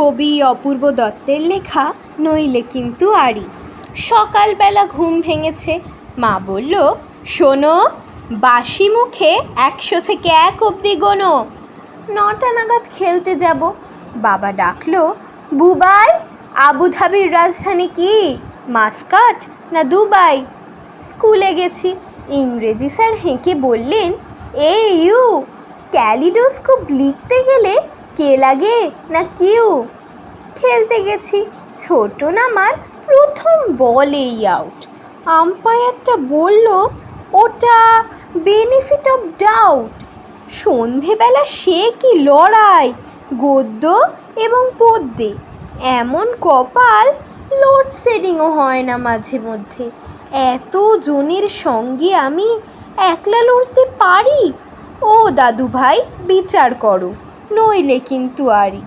কবি অপূর্ব দত্তের লেখা নইলে কিন্তু আড়ি। সকালবেলা ঘুম ভেঙেছে। মা বলল, শোনো, বাসি মুখে একশো থেকে এক অবধি গোনো। নটা নাগাদ খেলতে যাব। বাবা ডাকলো, বুবাই, আবুধাবির রাজধানী কি? মাস্কাট না দুবাই? স্কুলে গেছি। ইংরেজি স্যার হেঁকে বললেন এ ইউ, ক্যালিডোস্কোপ লিখতে গেলে কে লাগে না কিউ? খেলতে গেছি। ছোট নামার প্রথম বলেই আউট আম্পায়ারটা বলল, ওটা বেনিফিট অফ ডাউট সন্ধেবেলা সে কি লড়াই, গদ্য এবং পদ্যে? এমন কপাল লোডশেডিংও হয় না মাঝে মধ্যে। এত জনের সঙ্গে আমি একলা লড়তে পারি? ও দাদু ভাই বিচার করো। নইলে কিন্তু আরি